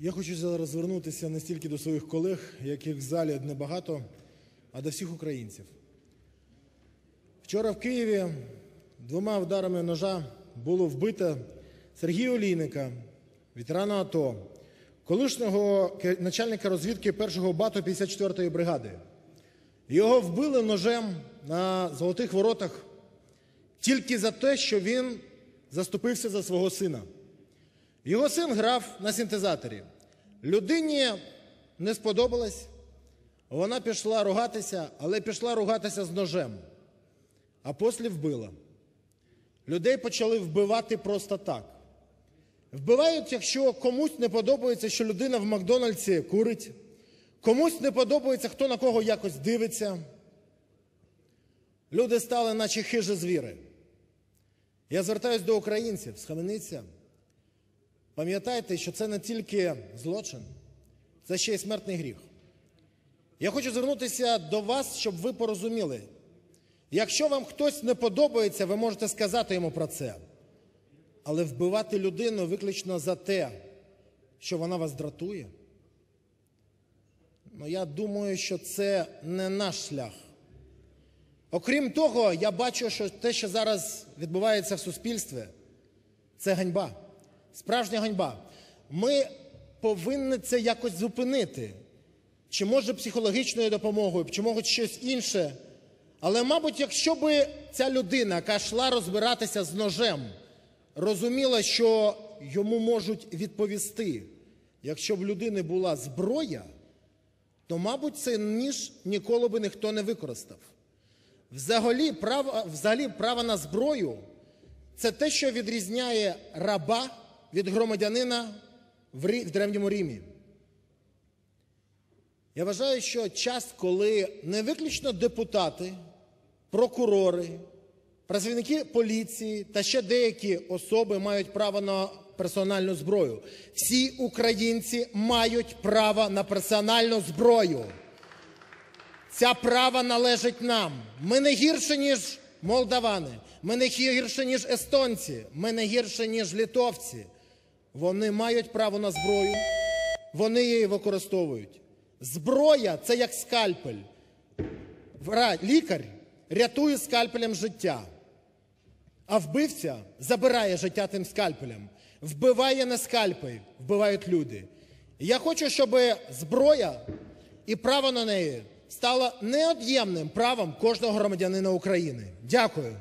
Я хочу зараз звернутися не стільки до своїх колег, яких в залі небагато, а до всіх українців. Вчора в Києві двома ударами ножа було вбито Сергія Олійника, ветерана АТО, колишнього начальника розвідки 1-го БАТу 54-ї бригади. Його вбили ножем на Золотих Воротах тільки за те, що він заступився за свого сина. Його син грав на синтезаторі. Людині не сподобалось, вона пішла ругатися, але пішла ругатися з ножем, а після вбила. Людей почали вбивати просто так. Вбивають, якщо комусь не подобається, що людина в Макдональдсі курить, комусь не подобається, хто на кого якось дивиться. Люди стали, наче хижі звіри. Я звертаюся до українців, схаменіться. Пам'ятайте, що це не тільки злочин, це ще й смертний гріх. Я хочу звернутися до вас, щоб ви порозуміли. Якщо вам хтось не подобається, ви можете сказати йому про це. Але вбивати людину виключно за те, що вона вас дратує, ну я думаю, що це не наш шлях. Окрім того, я бачу, що те, що зараз відбувається в суспільстві, це ганьба. Справжня ганьба. Ми повинні це якось зупинити. Чи може психологічною допомогою, чи може щось інше. Але, мабуть, якщо би ця людина, яка йшла розбиратися з ножем, розуміла, що йому можуть відповісти, якщо б людини була зброя, то, мабуть, цей ніж ніколи би ніхто не використав. Взагалі, право, взагалі, право на зброю це те, що відрізняє раба від громадянина в, Древньому Римі. Я вважаю, що час, коли не виключно депутати, прокурори, працівники поліції та ще деякі особи мають право на персональну зброю. Всі українці мають право на персональну зброю. Ця права належить нам. Ми не гірше, ніж молдавани, ми не гірше, ніж естонці, ми не гірше, ніж литовці. Вони мають право на зброю, вони її використовують. Зброя це як скальпель. Лікар рятує скальпелем життя, а вбивця забирає життя тим скальпелем. Вбиває не скальпель, вбивають люди. Я хочу, щоб зброя і право на неї стало неод'ємним правом кожного громадянина України. Дякую.